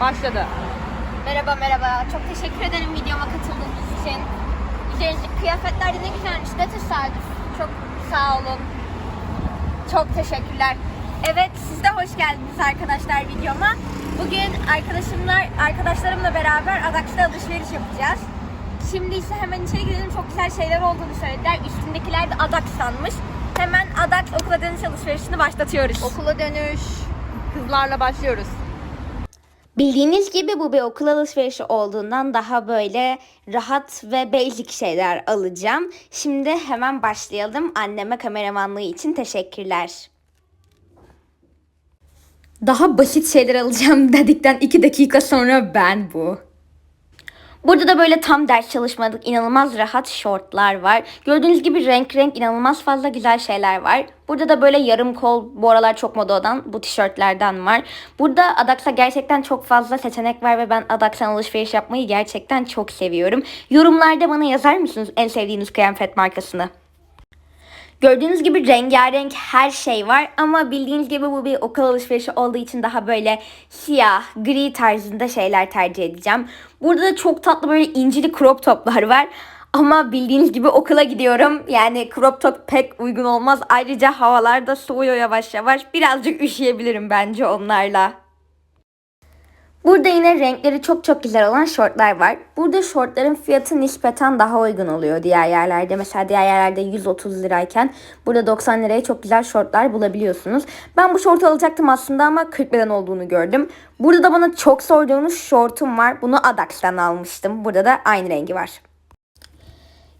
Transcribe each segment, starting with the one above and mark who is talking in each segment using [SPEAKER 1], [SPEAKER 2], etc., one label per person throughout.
[SPEAKER 1] Başladı.
[SPEAKER 2] Merhaba merhaba. Çok teşekkür ederim videoma katıldığınız için. Kıyafetler de ne güzelmiş. Ne tesadüf. Çok sağ olun. Çok teşekkürler. Evet siz de hoş geldiniz arkadaşlar videoma. Bugün arkadaşımla, arkadaşlarımla beraber Adax'ta alışveriş yapacağız. Şimdi ise hemen içeri girelim. Çok güzel şeyler olduğunu söylediler. Üstündekiler de Adax sanmış. Hemen Adax okula dönüş alışverişini başlatıyoruz.
[SPEAKER 1] Okula dönüş. Kızlarla başlıyoruz.
[SPEAKER 3] Bildiğiniz gibi bu bir okul alışverişi olduğundan daha böyle rahat ve basic şeyler alacağım. Şimdi hemen başlayalım. Anneme kameramanlığı için teşekkürler. Daha basit şeyler alacağım dedikten iki dakika sonra ben bu. Burada da böyle tam ders çalışmadık inanılmaz rahat şortlar var. Gördüğünüz gibi renk renk inanılmaz fazla güzel şeyler var. Burada da böyle yarım kol bu aralar çok moda olan bu tişörtlerden var. Burada Adax'a gerçekten çok fazla seçenek var ve ben Adax'tan alışveriş yapmayı gerçekten çok seviyorum. Yorumlarda bana yazar mısınız en sevdiğiniz kıyafet markasını? Gördüğünüz gibi rengarenk her şey var ama bildiğiniz gibi bu bir okul alışverişi olduğu için daha böyle siyah, gri tarzında şeyler tercih edeceğim. Burada da çok tatlı böyle incili crop toplar var. Ama bildiğiniz gibi okula gidiyorum. Yani crop top pek uygun olmaz. Ayrıca havalar da soğuyor yavaş yavaş. Birazcık üşüyebilirim bence onlarla. Burada yine renkleri çok çok güzel olan şortlar var. Burada şortların fiyatı nispeten daha uygun oluyor diğer yerlerde. Mesela diğer yerlerde 130 lirayken burada 90 liraya çok güzel şortlar bulabiliyorsunuz. Ben bu şortu alacaktım aslında ama 40 liradan olduğunu gördüm. Burada da bana çok sorduğunuz şortum var. Bunu Adax'tan almıştım. Burada da aynı rengi var.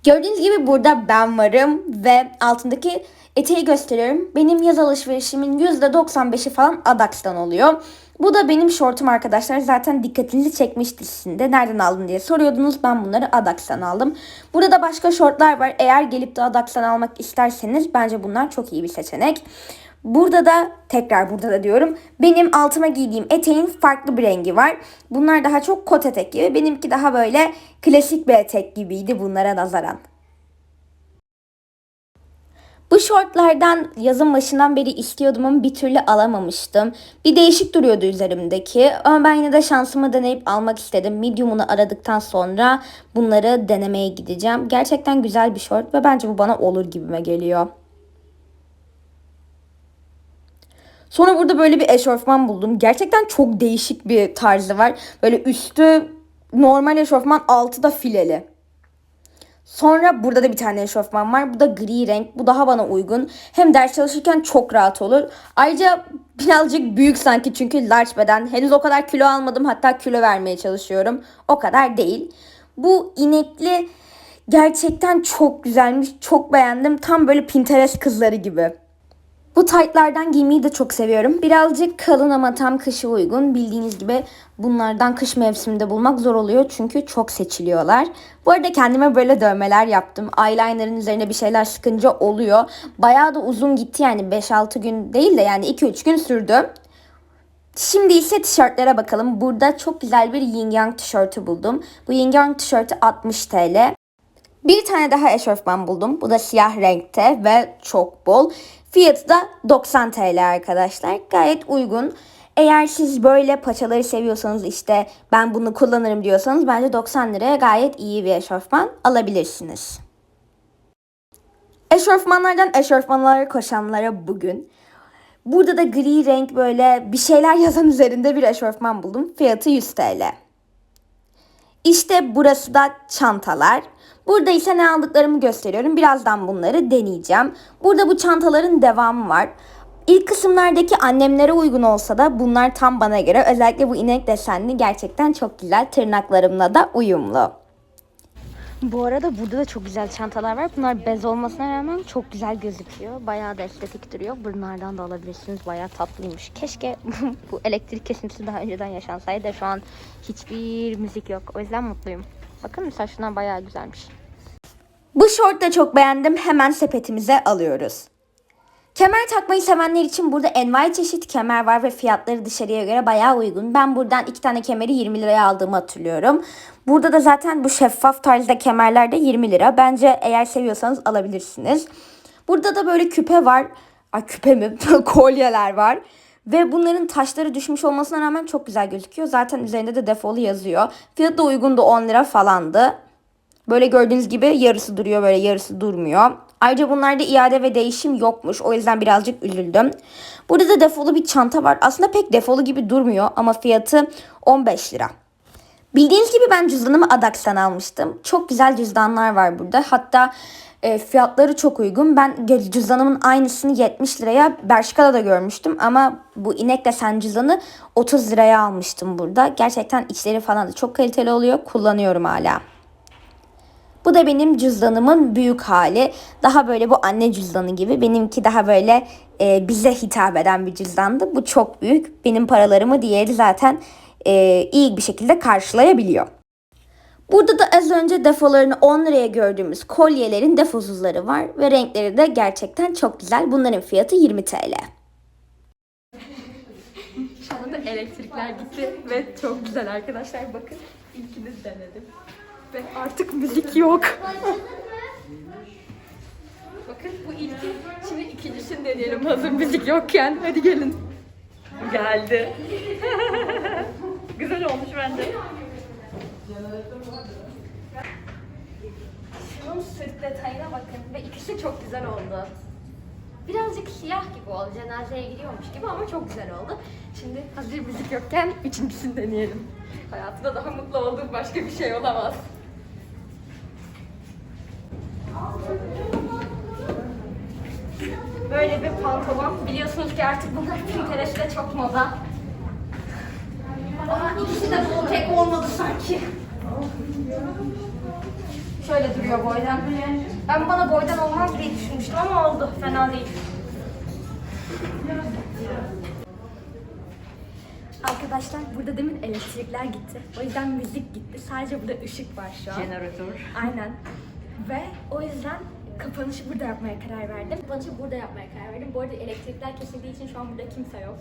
[SPEAKER 3] Gördüğünüz gibi burada ben varım ve altındaki eteği gösteriyorum. Benim yaz alışverişimin %95'i falan Adax'tan oluyor. Bu da benim şortum arkadaşlar. Zaten dikkatinizi çekmiş dizisinde. Nereden aldın diye soruyordunuz. Ben bunları Adax'tan aldım. Burada da başka şortlar var. Eğer gelip de Adax'tan almak isterseniz bence bunlar çok iyi bir seçenek. Burada da tekrar burada da diyorum. Benim altıma giydiğim eteğin farklı bir rengi var. Bunlar daha çok kot etek gibi. Benimki daha böyle klasik bir etek gibiydi bunlara nazaran. Bu şortlardan yazın başından beri istiyordum ama bir türlü alamamıştım. Bir değişik duruyordu üzerimdeki ama ben yine de şansımı deneyip almak istedim. Medium'unu aradıktan sonra bunları denemeye gideceğim. Gerçekten güzel bir şort ve bence bu bana olur gibime geliyor. Sonra burada böyle bir eşofman buldum. Gerçekten çok değişik bir tarzı var. Böyle üstü normal eşofman, altı da fileli. Sonra burada da bir tane eşofman var. Bu da gri renk. Bu daha bana uygun. Hem ders çalışırken çok rahat olur. Ayrıca birazcık büyük sanki çünkü large beden. Henüz o kadar kilo almadım. Hatta kilo vermeye çalışıyorum. O kadar değil. Bu inekli gerçekten çok güzelmiş. Çok beğendim. Tam böyle Pinterest kızları gibi. Bu taytlardan giymeyi de çok seviyorum. Birazcık kalın ama tam kışa uygun. Bildiğiniz gibi bunlardan kış mevsiminde bulmak zor oluyor çünkü çok seçiliyorlar. Bu arada kendime böyle dövmeler yaptım. Eyeliner'ın üzerine bir şeyler sıkınca oluyor. Bayağı da uzun gitti yani 5-6 gün değil de yani 2-3 gün sürdü. Şimdi ise tişörtlere bakalım. Burada çok güzel bir yin yang tişörtü buldum. Bu yin yang tişörtü 60 TL. Bir tane daha eşofman buldum. Bu da siyah renkte ve çok bol. Fiyatı da 90 TL arkadaşlar. Gayet uygun. Eğer siz böyle paçaları seviyorsanız işte ben bunu kullanırım diyorsanız bence 90 liraya gayet iyi bir eşofman alabilirsiniz. Eşofmanlardan eşofmanlara koşanlara bugün. Burada da gri renk böyle bir şeyler yazan üzerinde bir eşofman buldum. Fiyatı 100 TL. İşte burası da çantalar. Burada ise ne aldıklarımı gösteriyorum. Birazdan bunları deneyeceğim. Burada bu çantaların devamı var. İlk kısımlardaki annemlere uygun olsa da bunlar tam bana göre. Özellikle bu inek desenli gerçekten çok güzel. Tırnaklarımla da uyumlu. Bu arada burada da çok güzel çantalar var. Bunlar bez olmasına rağmen çok güzel gözüküyor. Bayağı da estetik duruyor. Bunlardan da alabilirsiniz. Bayağı tatlıymış. Keşke bu elektrik kesintisi daha önceden yaşansaydı. Şu an hiçbir müzik yok. O yüzden mutluyum. Bakın mesela şunlar bayağı güzelmiş. Bu şort da çok beğendim. Hemen sepetimize alıyoruz. Kemer takmayı sevenler için burada envai çeşit kemer var ve fiyatları dışarıya göre bayağı uygun. Ben buradan iki tane kemeri 20 liraya aldığımı hatırlıyorum. Burada da zaten bu şeffaf tarzda kemerler de 20 lira. Bence eğer seviyorsanız alabilirsiniz. Burada da böyle küpe var. Ay küpe mi? Kolyeler var. Ve bunların taşları düşmüş olmasına rağmen çok güzel gözüküyor. Zaten üzerinde de defolu yazıyor. Fiyatı da uygundu 10 lira falandı. Böyle gördüğünüz gibi yarısı duruyor böyle yarısı durmuyor. Ayrıca bunlarda iade ve değişim yokmuş. O yüzden birazcık üzüldüm. Burada da defolu bir çanta var. Aslında pek defolu gibi durmuyor ama fiyatı 15 lira. Bildiğiniz gibi ben cüzdanımı Adax'tan almıştım. Çok güzel cüzdanlar var burada. Hatta e, fiyatları çok uygun. Ben cüzdanımın aynısını 70 liraya Bershka'da da görmüştüm. Ama bu inek desen cüzdanı 30 liraya almıştım burada. Gerçekten içleri falan da çok kaliteli oluyor. Kullanıyorum hala. Bu da benim cüzdanımın büyük hali. Daha böyle bu anne cüzdanı gibi. Benimki daha böyle e, bize hitap eden bir cüzdandı. Bu çok büyük. Benim paralarımı diğeri zaten e, iyi bir şekilde karşılayabiliyor. Burada da az önce defolarını 10 liraya gördüğümüz kolyelerin defosuzları var ve renkleri de gerçekten çok güzel. Bunların fiyatı 20 TL.
[SPEAKER 1] Şu anda elektrikler gitti ve çok güzel arkadaşlar. Bakın ilkini denedim. Ve artık müzik yok. Bakın bu ilki. Şimdi ikincisini deneyelim hazır müzik yokken. Hadi gelin. Geldi. güzel olmuş bence.
[SPEAKER 2] Şunun sırt detayına bakın ve ikisi çok güzel oldu. Birazcık siyah gibi oldu. Cenazeye gidiyormuş gibi ama çok güzel oldu.
[SPEAKER 1] Şimdi hazır müzik yokken üçüncüsünü deneyelim. Hayatımda daha mutlu olduğum başka bir şey olamaz.
[SPEAKER 2] Böyle bir pantolon. Biliyorsunuz ki artık bunlar Pinterest'te çok moda. Ama ikisi de bu pek olmadı sanki. Şöyle duruyor boydan. Ben bana boydan olmaz diye düşünmüştüm ama oldu. Fena değil.
[SPEAKER 1] Arkadaşlar burada demin elektrikler gitti. O yüzden müzik gitti. Sadece burada ışık var şu an.
[SPEAKER 4] Jeneratör.
[SPEAKER 1] Aynen. Ve o yüzden kapanışı burada yapmaya karar verdim. Kapanışı burada yapmaya karar verdim. Bu arada elektrikler kesildiği için şu an burada kimse yok.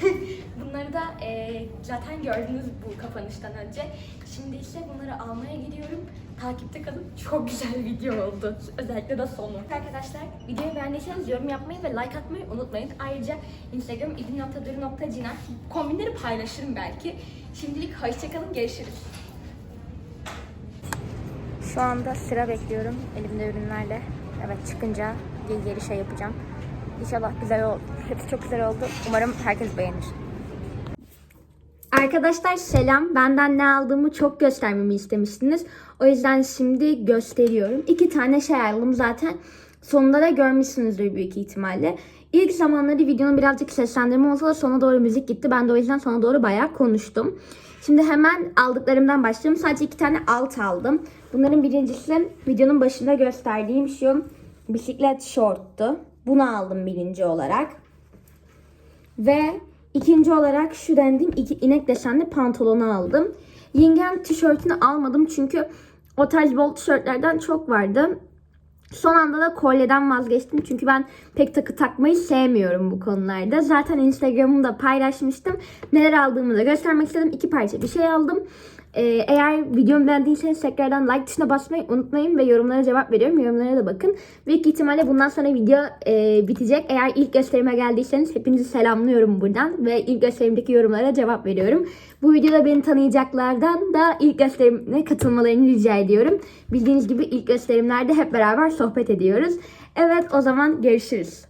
[SPEAKER 1] Bunları da eee, zaten gördünüz bu kapanıştan önce. Şimdi ise bunları almaya gidiyorum. Takipte kalın. Çok güzel video oldu. Özellikle de sonu. Arkadaşlar videoyu beğendiyseniz yorum yapmayı ve like atmayı unutmayın. Ayrıca Instagram idin.duru.cina kombinleri paylaşırım belki. Şimdilik hoşçakalın. Görüşürüz.
[SPEAKER 3] Şu anda sıra bekliyorum elimde ürünlerle. Evet çıkınca geri şey yapacağım. İnşallah güzel oldu. Hepsi çok güzel oldu. Umarım herkes beğenir. Arkadaşlar selam. Benden ne aldığımı çok göstermemi istemiştiniz. O yüzden şimdi gösteriyorum. İki tane şey aldım zaten. Sonunda da görmüşsünüzdür büyük ihtimalle. İlk zamanları videonun birazcık seslendirme olsa da sona doğru müzik gitti. Ben de o yüzden sona doğru bayağı konuştum. Şimdi hemen aldıklarımdan başlayalım. Sadece iki tane alt aldım. Bunların birincisi videonun başında gösterdiğim şu bisiklet şorttu. Bunu aldım birinci olarak. Ve ikinci olarak şu dendiğim iki inek desenli pantolonu aldım. Yengem tişörtünü almadım çünkü o tarz bol tişörtlerden çok vardı. Son anda da kolyeden vazgeçtim çünkü ben pek takı takmayı sevmiyorum bu konularda. Zaten Instagram'ımda paylaşmıştım. Neler aldığımı da göstermek istedim. İki parça bir şey aldım. Ee, eğer videomu beğendiyseniz tekrardan like tuşuna basmayı unutmayın ve yorumlara cevap veriyorum. Yorumlara da bakın. Büyük ihtimalle bundan sonra video e, bitecek. Eğer ilk gösterime geldiyseniz hepinizi selamlıyorum buradan ve ilk gösterimdeki yorumlara cevap veriyorum. Bu videoda beni tanıyacaklardan da ilk gösterime katılmalarını rica ediyorum. Bildiğiniz gibi ilk gösterimlerde hep beraber sohbet ediyoruz. Evet o zaman görüşürüz.